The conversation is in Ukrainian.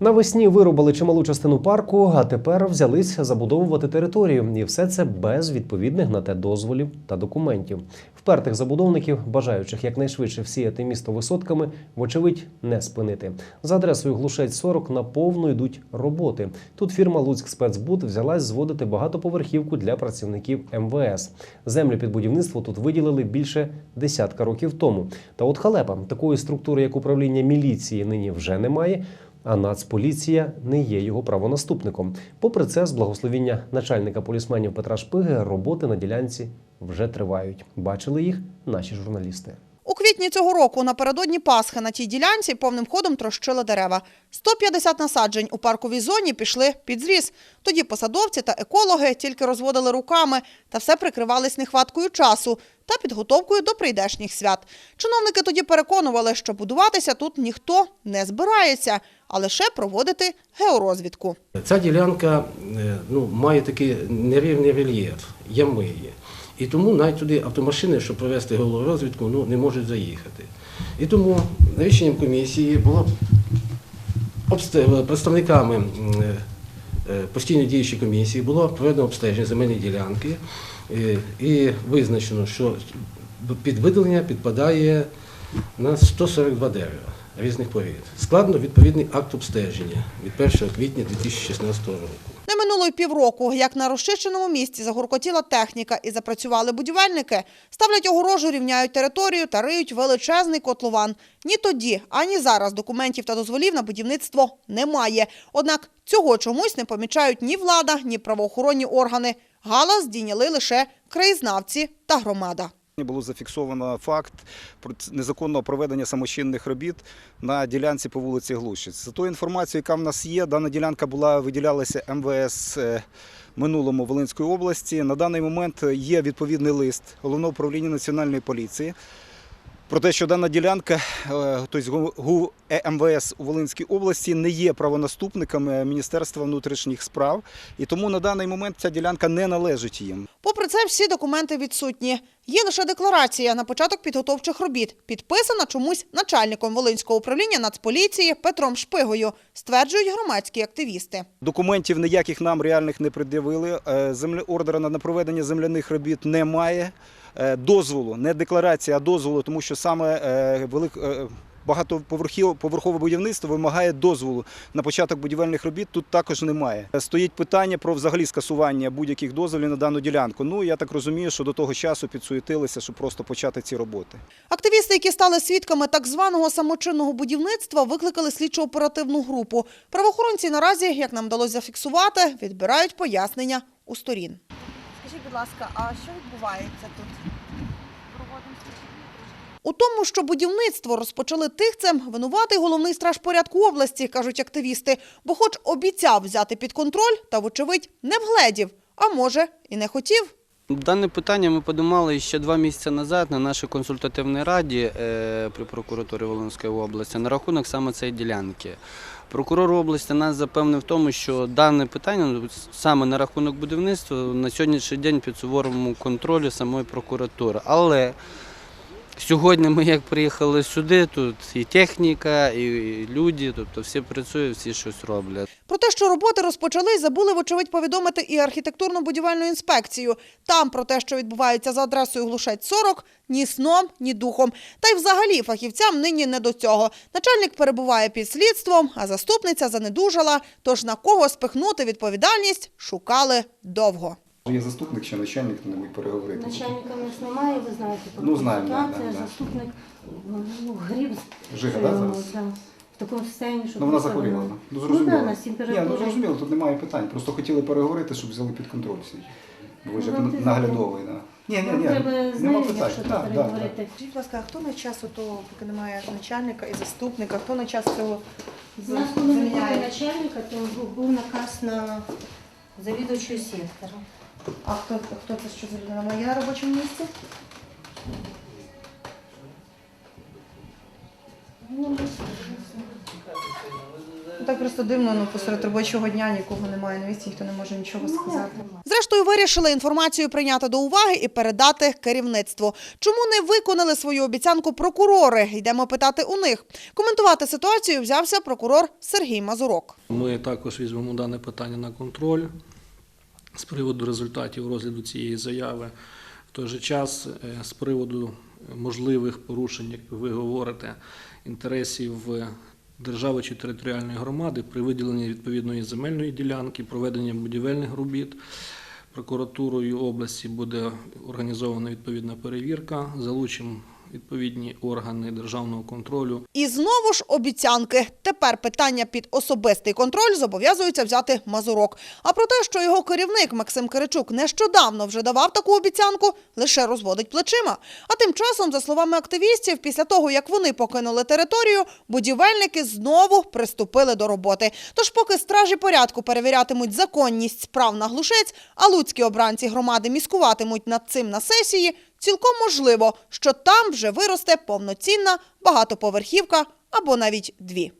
Навесні вирубали чималу частину парку, а тепер взялись забудовувати територію, і все це без відповідних на те дозволів та документів. Впертих забудовників, бажаючих якнайшвидше всіяти місто висотками, вочевидь не спинити. За адресою Глушець 40 наповну йдуть роботи. Тут фірма Луцьк спецбуд взялась зводити багатоповерхівку для працівників МВС. Землю під будівництво тут виділили більше десятка років тому. Та от халепа такої структури, як управління міліції, нині вже немає. А Нацполіція не є його правонаступником. Попри це, з благословіння начальника полісменів Петра Шпиги, роботи на ділянці вже тривають. Бачили їх наші журналісти. У квітні цього року напередодні Пасхи на тій ділянці повним ходом трощили дерева. 150 насаджень у парковій зоні пішли під зріз. Тоді посадовці та екологи тільки розводили руками та все прикривались нехваткою часу та підготовкою до прийдешніх свят. Чиновники тоді переконували, що будуватися тут ніхто не збирається, а лише проводити георозвідку. Ця ділянка е, ну, має такий нерівний рельєф, ями є. І тому навіть туди автомашини, щоб провести голорозвідку, ну, не можуть заїхати. І тому рішенням комісії було представниками е, е, постійно діючої комісії було проведено обстеження земельної ділянки е, і визначено, що під видалення підпадає на 142 дерева різних порід. Складно відповідний акт обстеження від 1 квітня 2016 року. Минуло й півроку, як на розчищеному місці загуркотіла техніка і запрацювали будівельники. Ставлять огорожу, рівняють територію та риють величезний котлован. Ні тоді, ані зараз документів та дозволів на будівництво немає. Однак цього чомусь не помічають ні влада, ні правоохоронні органи. Галас здійняли лише краєзнавці та громада. Було зафіксовано факт незаконного проведення самочинних робіт на ділянці по вулиці Глушиць. За тою інформацією, яка в нас є, дана ділянка була виділялася МВС е, минулому Волинської області. На даний момент є відповідний лист головного управління національної поліції. Про те, що дана ділянка, е, тобто ГУ- МВС у Волинській області, не є правонаступниками Міністерства внутрішніх справ, і тому на даний момент ця ділянка не належить їм. Попри це, всі документи відсутні. Є лише декларація на початок підготовчих робіт, підписана чомусь начальником Волинського управління Нацполіції Петром Шпигою, стверджують громадські активісти. Документів ніяких нам реальних не пред'явили. Е, Землі ордера на проведення земляних робіт немає. Е, Дозволу, не декларація, а дозволу, тому що саме е, велик, е, багатоповерхів- поверхове будівництво вимагає дозволу на початок будівельних робіт. Тут також немає. Стоїть питання про взагалі скасування будь-яких дозволів на дану ділянку. Ну я так розумію, що до того часу підсуетилися, щоб просто почати ці роботи. Активісти, які стали свідками так званого самочинного будівництва, викликали слідчо-оперативну групу. Правоохоронці наразі, як нам вдалося зафіксувати, відбирають пояснення у сторін. Скажіть, будь ласка, а що відбувається тут? У тому, що будівництво розпочали тихцем, винуватий головний страж порядку області, кажуть активісти, бо хоч обіцяв взяти під контроль, та, вочевидь, не вгледів, а може і не хотів. Дане питання ми подумали ще два місяці назад на нашій консультативній раді е, при прокуратурі Волинської області на рахунок саме цієї ділянки. Прокурор області нас запевнив в тому, що дане питання ну, саме на рахунок будівництва на сьогоднішній день під суворому контролю самої прокуратури. Але сьогодні ми як приїхали сюди, тут і техніка, і люди, тобто всі працюють, всі щось роблять. Про те, що роботи розпочали, забули, вочевидь, повідомити і архітектурно-будівельну інспекцію. Там про те, що відбувається за адресою Глушець 40, ні сном, ні духом. Та й взагалі фахівцям нині не до цього. Начальник перебуває під слідством, а заступниця занедужала. Тож на кого спихнути відповідальність шукали довго. Є заступник чи начальник, то не будь переговорити. Начальника у нас немає, ви знаєте, по Ну, знаємо, да, ситуація, да, да. заступник ну, гріб. Жига, да, зараз? да, в такому стані, що Ну вона просто захворіла. вона- Ну Ну, зрозуміло. да, у нас Ні, температура. ну зрозуміло, тут немає питань. Просто хотіли переговорити, щоб взяли під контроль всі. Бо ви ж Ну, як ти наглядовий, да. Ні, ні, Нам ні. треба Нема питань. якщо Да, тут да, переговорити. Скажіть, будь ласка, а хто на час того, поки немає начальника і заступника, хто на час цього У нас, коли не було начальника, то був, був наказ на завідувачу сектору. А хто, хто це що за людина? Моя на робочому місці? Ну, Так просто дивно, ну посеред робочого дня нікого немає на місці, ніхто не може нічого сказати. Зрештою, Зрештою, вирішили інформацію прийняти до уваги і передати керівництву. Чому не виконали свою обіцянку прокурори? Йдемо питати у них. Коментувати ситуацію взявся прокурор Сергій Мазурок. Ми також візьмемо дане питання на контроль з приводу результатів розгляду цієї заяви. В той же час е, з приводу можливих порушень, як ви говорите, інтересів держави чи територіальної громади при виділенні відповідної земельної ділянки, проведення будівельних робіт. Прокуратурою області буде організована відповідна перевірка, залучимо відповідні органи державного контролю І знову ж обіцянки. Тепер питання під особистий контроль зобов'язується взяти Мазурок. А про те, що його керівник Максим Киричук нещодавно вже давав таку обіцянку, лише розводить плечима. А тим часом, за словами активістів, після того як вони покинули територію, будівельники знову приступили до роботи. Тож, поки стражі порядку перевірятимуть законність справ на глушець, а луцькі обранці громади міскуватимуть над цим на сесії, цілком можливо, що там вже виросте повноцінна багатоповерхівка або навіть дві.